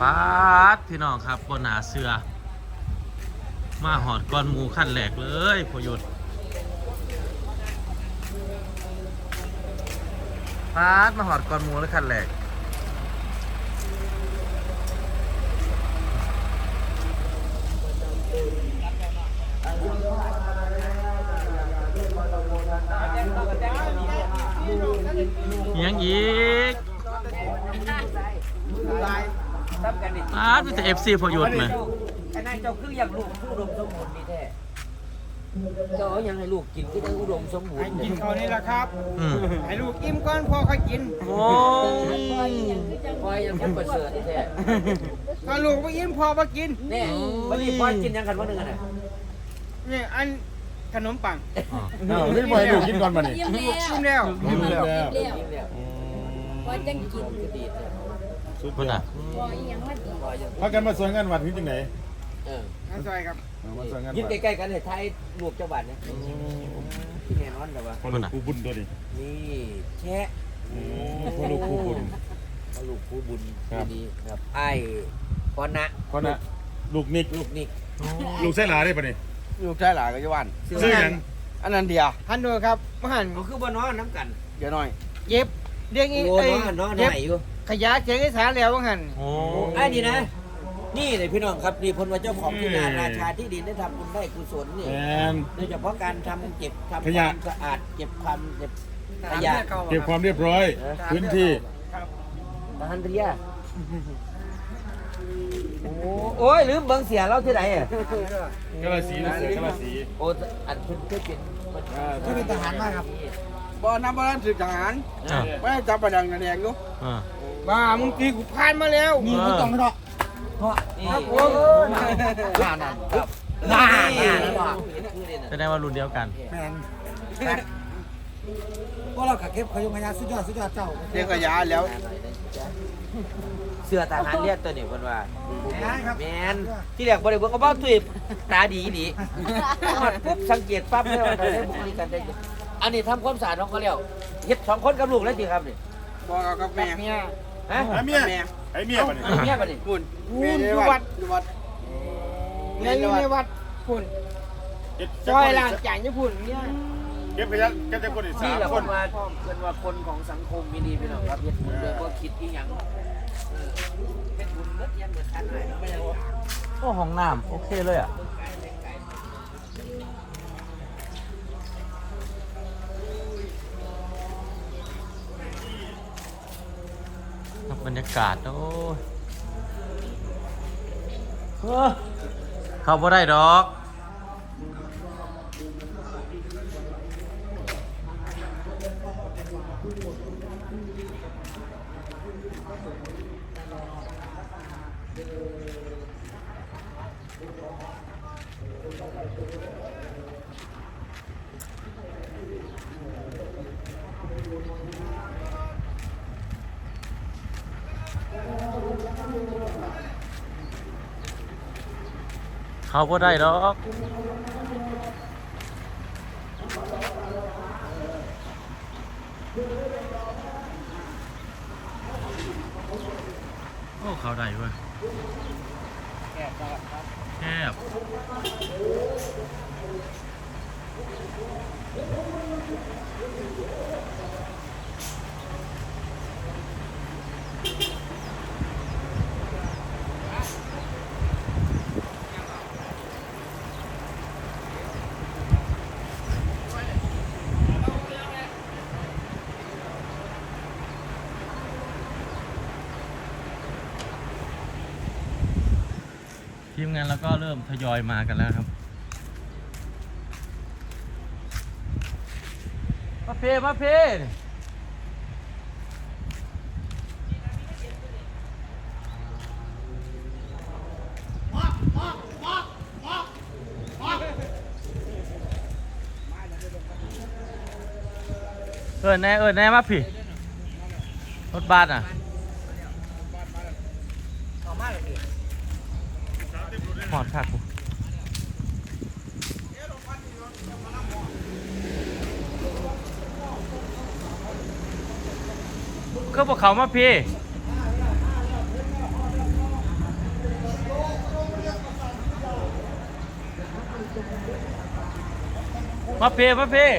ป๊าดพี่น้องครับบนหาเสือ มาหอดก้อนหมูขั้นแหลกเลยพอหยุดป๊าดมาหอดก้อนหมูแล้วขั้นแหลกยังอีก ทับกันดิป๊าดมีแต่เอฟซีพอหยุดไหมไอ้นายเจ้าคืออยากลูกผู้อุดมสมบูรณ์นี่แท้เจ้าเอาหยังให้ลูกกินที่ได้อุดมสมบูรให้ณ์กินเขานี่แหละครับ อืมให้ลูกอิ่มก่อนพอค่อยกิน โอ้ยพอยยังยังประเสริฐแท้ถ้าลูกไม่อิ่มพอมากิน แน่วันนี้พอยกินยังกันวันหนึงอะน่ะนี่อันขนมปังอ๋อเอาไม่ปล่อยให้ลูกกินก่อนมานี่ ยิ้มลูกแล้กิวนแล้ว กินแล้วยิ้มแล้วกินแล้วพอจังกิน ก็ดีแท้ สุดพุ่นยออะดพออีหยังมาดีพอยยังพากันมาสวยงานวัดที่จังไหนเออน้าซอยครับเอามาสวยงานยินวัดใกล้ๆกันให้ทายลูกเจ้าบ้านเนี่ยที่แน่นอนแต่ว่าพอลูกผู้บุญตัวนี้นี่แช่พอลูกผู้บุญพอลูกผู้บุญครับ ดีๆครับไอ้พอนะคนน่ะลูกนิกลูกนิกลูกไส้หลาได้ปะนี่ลูกชายหลานก็จะวันซื้อหยังอันนั้นเดียวท่านดูครับมหันก็คือบ่นอนน้ำกันเดี๋ยวหน่อย เย็บเรียกอีโอ้เอ้ยนอนนอนหเย็บน่อยอยู่ ขยะเสียงอีสานแล้วว่าหันโอ้ ไอ้นี่นะ นี่เลยพี่น้องครับนี่พลว่าเจ้าของที่งานราชาที่ดินได้ทำบุญได้กุศลนี่แอนโดยเฉพาะการทำเก็บทำคขยะ วามสะอาดเก็บความเก็บขยะเก็บความเรียบร้อย พื้นที่ทหารเรียโอ้โอ้ยลืมเบิ่งเสียเราที่ไหนอะกระสีนะเสือกระสีโอ้อันเพิ่นเคยเป็นที่เป็นทหารมากครับบ่น้ำบ่น้ำสืบทหารอะไม่ได้จับประดังกระแดงอยู่อะ บ้ามึงตีกูพานมาแล้วนี่กูต้องเพราะนี่ครับผมน่านั่นครับน่าน่าแสดงว่ารุ่นเดียวกันแมนพวกเรากับเก็บขยงขยะสุดยอดสุดยอดเจ้าเสียงขยะแล้ว เสื้อทหารเรียกตัวนี้เพิ่นว่าแม่นครับแมนที่แรกบ่ได้เบิ่งก็บ่ตุ้ยตาดีดีฮอดปุ๊บสังเกตปั๊บเลยว่าได้บุคลิกกันได้อันนี้ทำความสะอาดของเขาแล้วเฮ็ดสองคนกับลูกแล้วจริงครับนี่บอกเอากับแม่เมีย ฮะไอ้เมียไอ้เมียปะนี่เมียบ่นี่คุณแม่อยู่วัดอยู่วัดแม่อยู่ในวัดคุณเก็บซอยล่างจ่ายญี่ปุ่นเนี่ยเก็บขยะกันจะคนอีกสานี่มแหละคคนนว่าเพิ่นว่าคนของสังคมมีดีพี่น้องครับเฮ็ดบุญโดยบ่คิดอีหยังเออเฮ็ดบุญเบิดยังเบิดทันหายเนาะไม่ได้ว่าโอ้ห้องน้ำโอเคเลยอะ บรรยากาศโอ้ยเฮ้อเข้าบ่ได้ดอก เขาบ่ได้ดอกโอ้เขาได้เว้ยแคบที มงานแล้วก็เริ่มทยอยมากันแล้วครับมาเพมาเพเอินแน่เอินแน่มาพี่รถบัสอะ หอนค่ะกูคือพวกเขามาพี่มาพี่มาพี่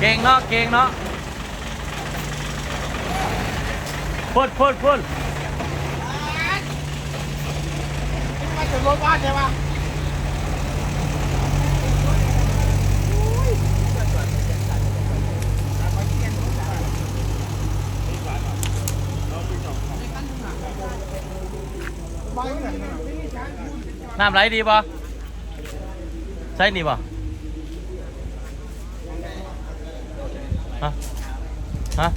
เก่งเนาะเก่งเนาะพ่นพ่นพ่นมาถึงรถบ้านใช่ปะน้ำไหลดีป่ะใช่นี่ป่ะ ฮะ ฮะ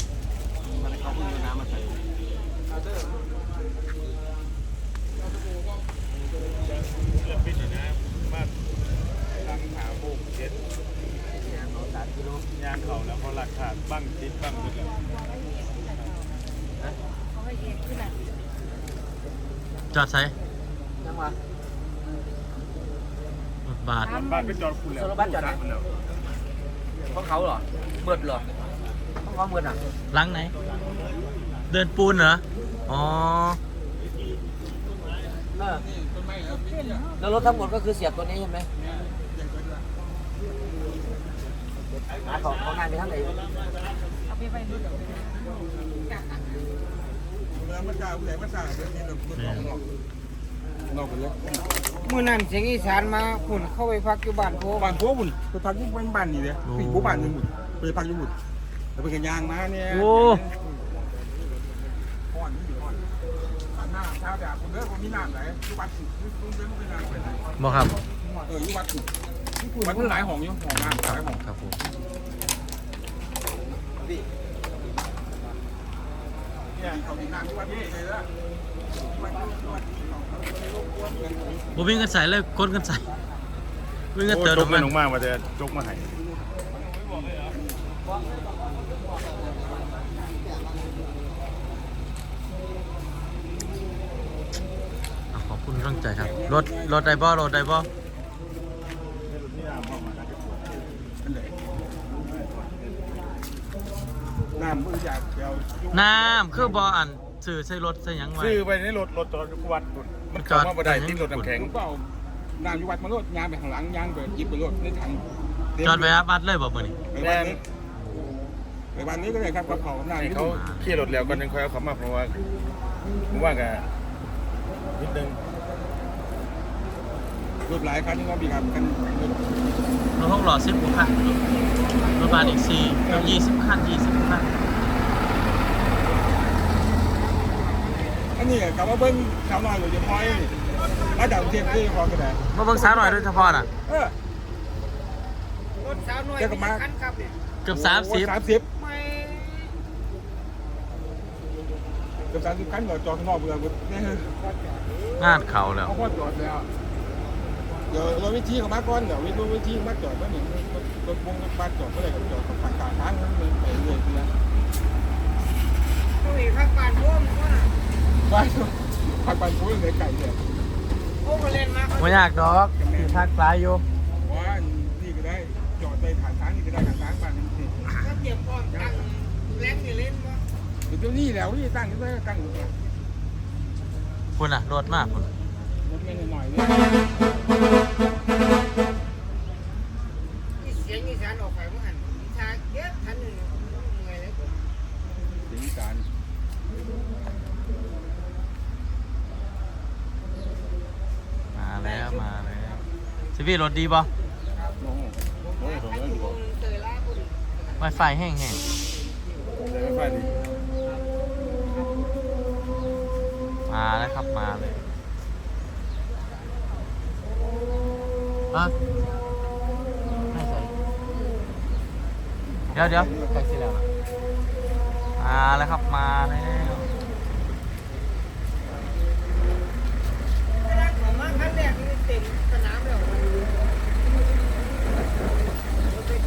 ปิดนี่นะมาหลังหาโมงเจ็ดยางเขาแล้วเขาหลักขาดบ้างติดบ้างเลยเขาให้เรียนขึ้นอะจอดใส่ยังวะรถบาทบ้านไปจอดคุณแล้ว ของเขาเหรอเมืดเหรอของเขาเมืดอะหลังไหน เดินปูนเหรอ อ๋อ เออแล้วรถทั้งหมดก็คือเสียบตัวนี้ใช่ไหมหาของของงานไปทางไหนเอาไปไว้รุ่ นมือนั่นเสียงอีสานมาหุ่นเข้าไปพักอยู่บ้านโพบ้านพวกบุญไปพักอยุ่บ้านบ้านนี่เลยปีพวกบ้านนี่บุญไปพักอยู่บุญแล้วไปกันยางมาเนี่ยโอ้ก่อนนี่อยู่ก่อนหน้าชาวแบบคนเด้อคนมีน้ำไหลอยู่วัดสุดลุงเดินไม่นานไปไหนบอกครับเอออยู่วัดสุดวัดมันหลายห้องอยู่ห้องน้ำหลายห้องครับผมเนี่ยเขามีน้ำที่วัดนี่เลยละ ผมวิ่งกันใส่เลยก้นกันใส่วิ่งกันโอ้เติมจกน้ำมัมันนลงมาว่าจะจกมาให้อะขอบคุณกำลังใจครับ รถรถไดบอรถไดบอน้ำมืออยากเดียวน้ำคือบออัน สื่อใส่รถใส่หยังไว้ซื้อไปในรถรถจอดอยู่วัดพุ่นมันเข้ามาบ่ได้ติดรถน้ำแข็งเปล่าน้ำอยู่วัดมาโลดยางไปข้างหลังยางไปยิบไปโลดในถังจอดไปอัพบัดเลยบอกมือนี่ไปวันนี้ไปวันนี้ก็เลยครับกับเขาน้ำให้ที่เขาขี่รถแล้วก่อนยังค่อยเอาเขามาเพราะว่าผมว่ากันนิดนึงรถหลายคันนี่ก็มีครับกันรถหกหล่อสิบกว่าคันรถบาทอีกสี่แล้วยี่สิบคันยี่สิบคัน อันนี้กับว่าเบิ้งสาวน้อยหรือจะพอยมาจากกรุงเทพที่พอกระแดมาเบิ่งสาวหน่อยโดยเฉพาะน่ะ เออ รถสาวน้อยเดี๋ยวก็มา คันครับเนี่ยเกือบสามสิบสามสิบไม่เกือบสามสิบคันเหรอจอดข้างนอกเบื่อเบื่อเนี่ยงานเขาแล้ว เขาพอจอดแล้ว เดี๋ยวเราวิธีเขามาก่อนเดี๋ยววิธีวิธีมาจอดว่าหนึ่งรถรถวงรถบัสจอดเมื่อไหร่ก็จอดฝั่งกลางทางนั้นเลยไปเรื่อยๆนะต้องมีพักบ้านโพมันว่า บ้านพักบ้านพูดเลยไก่เนี่ยโพก็เล่นมาเขาไม่ยากดอกที่ทักสายอยู่ว่านี่ก็ได้จอดไปฐานทางนี่ก็ได้ฐานทางบ้านนี่สิเขาเตรียมพร้อมตั้งแรงนี่เล่นมาเดี๋ยวนี้แล้วนี่ตั้งอยู่ได้ตั้งอยู่เนี่ยคุณอะรถมากคุณรถไม่หน่อยเลยเสียงอีสานออกไปเมื่อหันชาเก็บทันหนึ่งเหนื่อยเลยเสียงอีสาน มาแล้วมาแล้ว สิพี่รถดีป่ะโอ้โหโอ้โหโอ้โหเตยล่าบุรีไวไฟแห้งแห้งเดี๋ยวไฟดิมาแล้วครับมาเลยอะไม่ใส่เดี๋ยวเดี๋ยวใส่เสร็จแล้วนะมาแล้วครับมาแล้วผมมาคันแรกนี่เต็มสนามแล้ว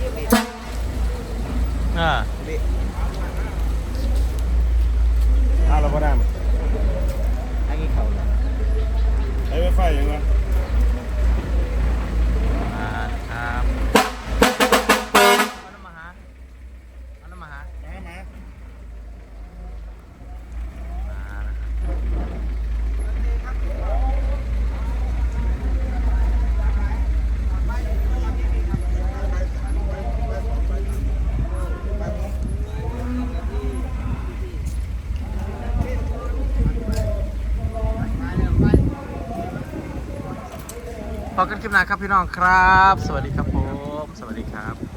ไปเที่ยวเบ็ด อ่า ยังไง มาครับเอาน้ำมาหาเอาน้ำมาหา มามา มานะครับ พอกันคลิปหน้าครับพี่น้องครับ สวัสดีครับผม สวัสดีครับ